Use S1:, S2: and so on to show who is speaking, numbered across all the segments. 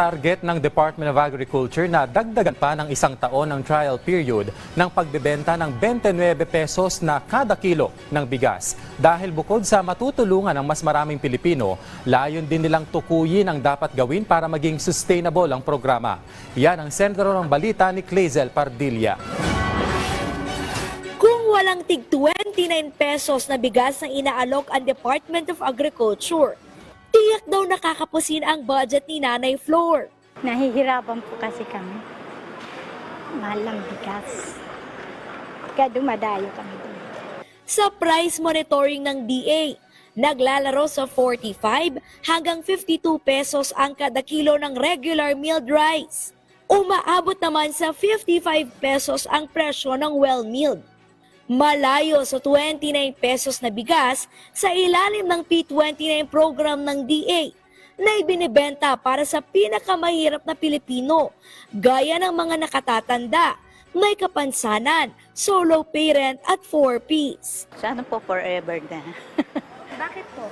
S1: Tinatarget ng Department of Agriculture na dagdagan pa ng isang taon ng trial period ng pagbebenta ng 29 pesos na kada kilo ng bigas. Dahil bukod sa matutulungan ng mas maraming Pilipino, layon din nilang tukuyin ang dapat gawin para maging sustainable ang programa. Yan ang sentro ng balita ni Clazel Pardilla.
S2: Kung walang tig 29 pesos na bigas ang inaalok ang Department of Agriculture, tiyak daw nakakapusin ang budget ni Nanay Flor.
S3: Nahihirapan po kasi kami. Mahal ng bigas. Kaya dumadayo kami doon.
S2: Sa price monitoring ng DA, naglalaro sa 45 hanggang 52 pesos ang kada kilo ng regular milled rice. Umaabot naman sa 55 pesos ang presyo ng well-milled. Malayo sa 29 pesos na bigas sa ilalim ng P29 program ng DA na ibinibenta para sa pinakamahirap na Pilipino, gaya ng mga nakatatanda, may kapansanan, solo parent at 4Ps.
S4: Sana po forever na.
S3: Bakit po?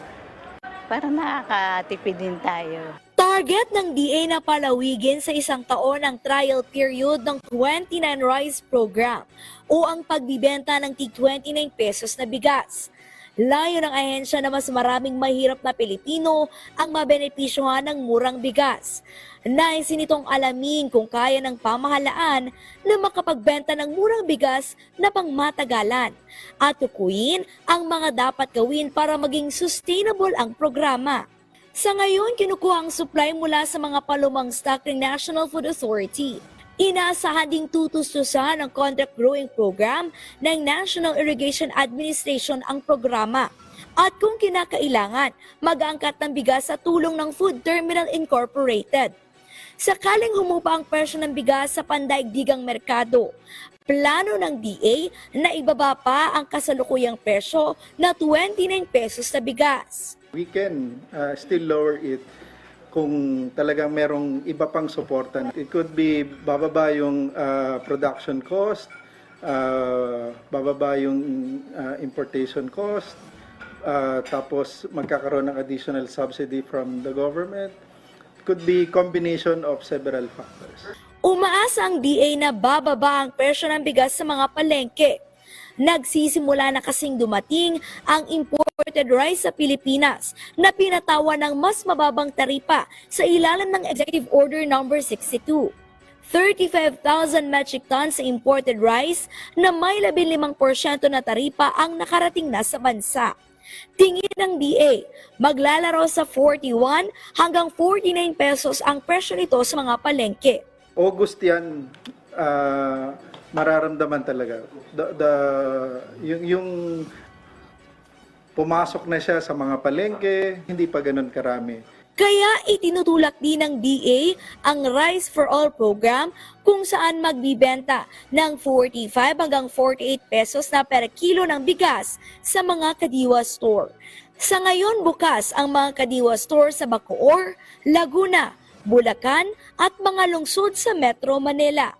S4: Para nakakatipid din tayo.
S2: Target ng DA na palawigin sa isang taon ang trial period ng 29 Rice Program o ang pagbibenta ng tig 29 pesos na bigas. Layo ng ahensya na mas maraming mahirap na Pilipino ang mabenepisyohan ng murang bigas. Nais nitong alamin kung kaya ng pamahalaan na makapagbenta ng murang bigas na pangmatagalan at tukuyin ang mga dapat gawin para maging sustainable ang programa. Sa ngayon, kinukuha ang supply mula sa mga palumang stock ng National Food Authority. Inaasahan ding tutustusan ng contract growing program ng National Irrigation Administration ang programa. At kung kinakailangan, mag-aangkat ng bigas sa tulong ng Food Terminal Incorporated. Sakaling humupa ang presyo ng bigas sa pandaigdigang merkado, plano ng DA na ibaba pa ang kasalukuyang presyo na 29 pesos na bigas.
S5: We can uh, still lower it kung talagang merong iba pang suporta. It could be bababa yung uh, production cost, uh, bababa yung uh, importation cost, uh, tapos magkakaroon ng additional subsidy from the government. Could be combination of several factors.
S2: Umaasa ang DA na bababa ang presyo ng bigas sa mga palengke. Nagsisimula na kasing dumating ang imported rice sa Pilipinas na pinatawan ng mas mababang taripa sa ilalim ng Executive Order No. 62. 35,000 metric tons sa imported rice na may 15% na taripa ang nakarating na sa bansa. Tingin ng DA, maglalaro sa 41 hanggang 49 pesos ang presyo nito sa mga palengke.
S5: August yan, ah, mararamdaman talaga. The, the, yung, yung pumasok na siya sa mga palengke, hindi pa ganun karami.
S2: Kaya itinutulak din ng DA ang Rice for All program kung saan magbibenta ng 45 hanggang 48 pesos na per kilo ng bigas sa mga Kadiwa store. Sa ngayon bukas ang mga Kadiwa store sa Bacoor, Laguna, Bulacan at mga lungsod sa Metro Manila.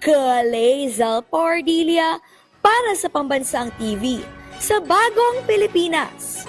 S2: Kalezal Pardilia para sa Pambansang TV sa Bagong Pilipinas.